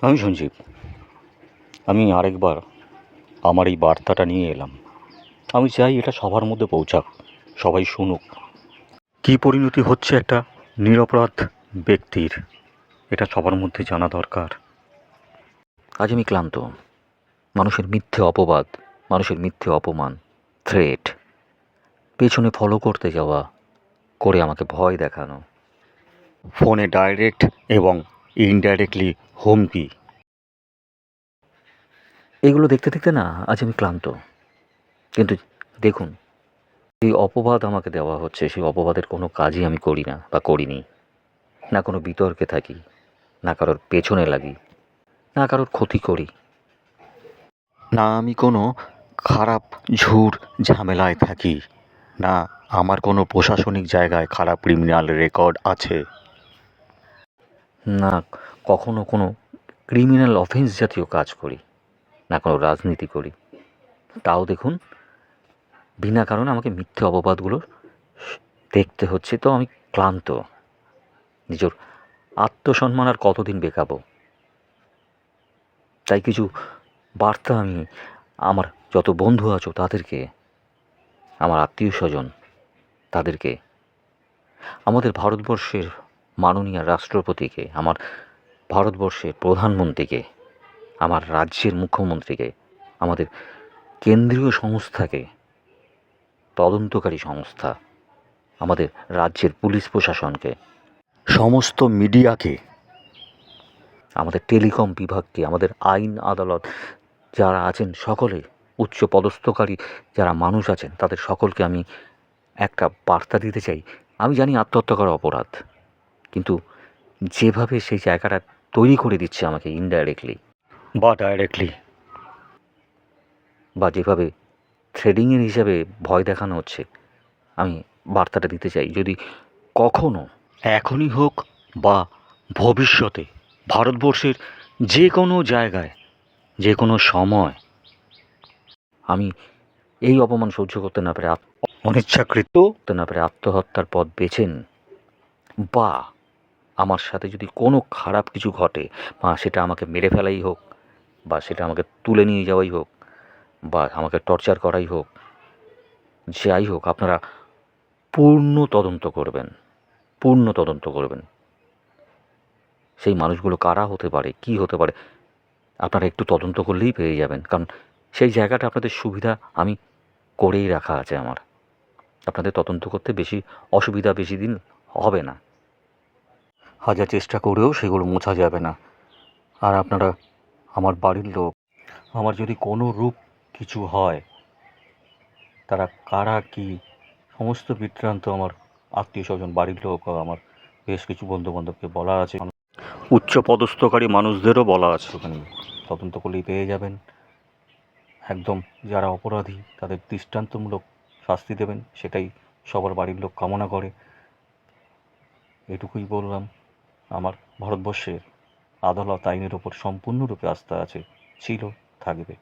আমি সঞ্জীব আমি আরেকবার আমার এই বার্তাটা নিয়ে এলাম। আমি চাই এটা সবার মধ্যে পৌঁছাক, সবাই শুনুক। কী পরিণতি হচ্ছে একটা নিরপরাধ ব্যক্তির? এটা সবার মধ্যে জানা দরকার। আজ আমি ক্লান্ত। মানুষের মিথ্যে অপবাদ, মানুষের মিথ্যে অপমান থ্রেট পেছনে ফলো করতে যাওয়া, করে আমাকে ভয় দেখানো। ফোনে ডাইরেক্ট এবং ইনডাইরেক্টলি হুমকি এগুলো দেখতে দেখতে না আজ আমি ক্লান্ত। কিন্তু দেখুন এই অপবাদ আমাকে দেওয়া হচ্ছে সেই অপবাদের কোনো কাজই আমি করি না বা করিনি। না কোনো বিতর্কে থাকি না কারোর পেছনে লাগি না কারোর ক্ষতি করি। না আমি কোনো খারাপ ঝুর ঝামেলায় থাকি না আমার কোনো প্রশাসনিক জায়গায় খারাপ ক্রিমিনাল রেকর্ড আছে। না, কখনো কোনো ক্রিমিনাল অফেন্স জাতীয় কাজ করি, না কোনো রাজনীতি করি। তাও দেখুন, বিনা কারণে আমাকে মিথ্যে অপবাদগুলো দেখতে হচ্ছে, তো আমি ক্লান্ত। নিজের আত্মসম্মান আর কতদিন বেকাবো? তাই কিছু বার্তা আমি, আমার যত বন্ধু আছো তাদেরকে, আমার আত্মীয় স্বজন তাদেরকে, আমাদের ভারতবর্ষের মাননীয় রাষ্ট্রপতিকে, আমার ভারতবর্ষের প্রধানমন্ত্রীকে, আমার রাজ্যের মুখ্যমন্ত্রীকে, আমাদের কেন্দ্রীয় সংস্থাকে, তদন্তকারী সংস্থা, আমাদের রাজ্যের পুলিশ প্রশাসনকে, সমস্ত মিডিয়াকে, আমাদের টেলিকম বিভাগকে, আমাদের আইন আদালত যারা আছেন সকলে, উচ্চ পদস্থকারী যারা মানুষ আছেন, তাদের সকলকে আমি একটা বার্তা দিতে চাই। আমি জানি আত্মহত্যা করা অপরাধ। কিন্তু যেভাবে সেই জায়গাটা তৈরি করে দিচ্ছে আমাকে ইনডাইরেক্টলি বা ডাইরেক্টলি বা যেভাবে থ্রেডিংয়ের হিসাবে ভয় দেখানো হচ্ছে, আমি বার্তাটা দিতে চাই। যদি কখনো এখনই হোক বা ভবিষ্যতে ভারতবর্ষের যে কোনো জায়গায়, যে কোনো সময় আমি এই অপমান সহ্য করতে না পেরে অনিচ্ছাকৃত না পেরে আত্মহত্যার পথ বেছেন বা আমার সাথে যদি কোনো খারাপ কিছু ঘটে বা সেটা আমাকে মেরে ফেলাই হোক, বা সেটা আমাকে তুলে নিয়ে যাওয়াই হোক, বা আমাকে টর্চার করাই হোক, যাই হোক, আপনারা পূর্ণ তদন্ত করবেন, পূর্ণ তদন্ত করবেন। সেই মানুষগুলো কারা হতে পারে, কি হতে পারে, আপনারা একটু তদন্ত করলেই পেয়ে যাবেন, কারণ সেই জায়গাটা আপনাদের সুবিধা আমি করেই রাখা আছে আমার। আপনাদের তদন্ত করতে বেশি অসুবিধা বেশি দিন হবে না। হাজার চেষ্টা করেও সেগুলো মোছা যাবে না। আর আপনারা আমার বাড়ির লোক, আমার যদি কোনো রূপ কিছু হয়, তারা কারা, কি, সমস্ত বৃত্তান্ত আমার আত্মীয় স্বজন বাড়ির লোক, আমার বেশ কিছু বন্ধু বান্ধবকে বলা আছে। উচ্চ পদস্থকারী মানুষদেরও বলা আছে। ওখানে তদন্ত করলেই পেয়ে যাবেন। একদম যারা অপরাধী, তাদের দৃষ্টান্তমূলক শাস্তি দেবেন, সেটাই সবার বাড়ির লোক কামনা করে। এটুকুই বললাম। আমার ভারতবর্ষের আদালত আইনের ওপর সম্পূর্ণরূপে আস্থা আছে ছিল থাকবে।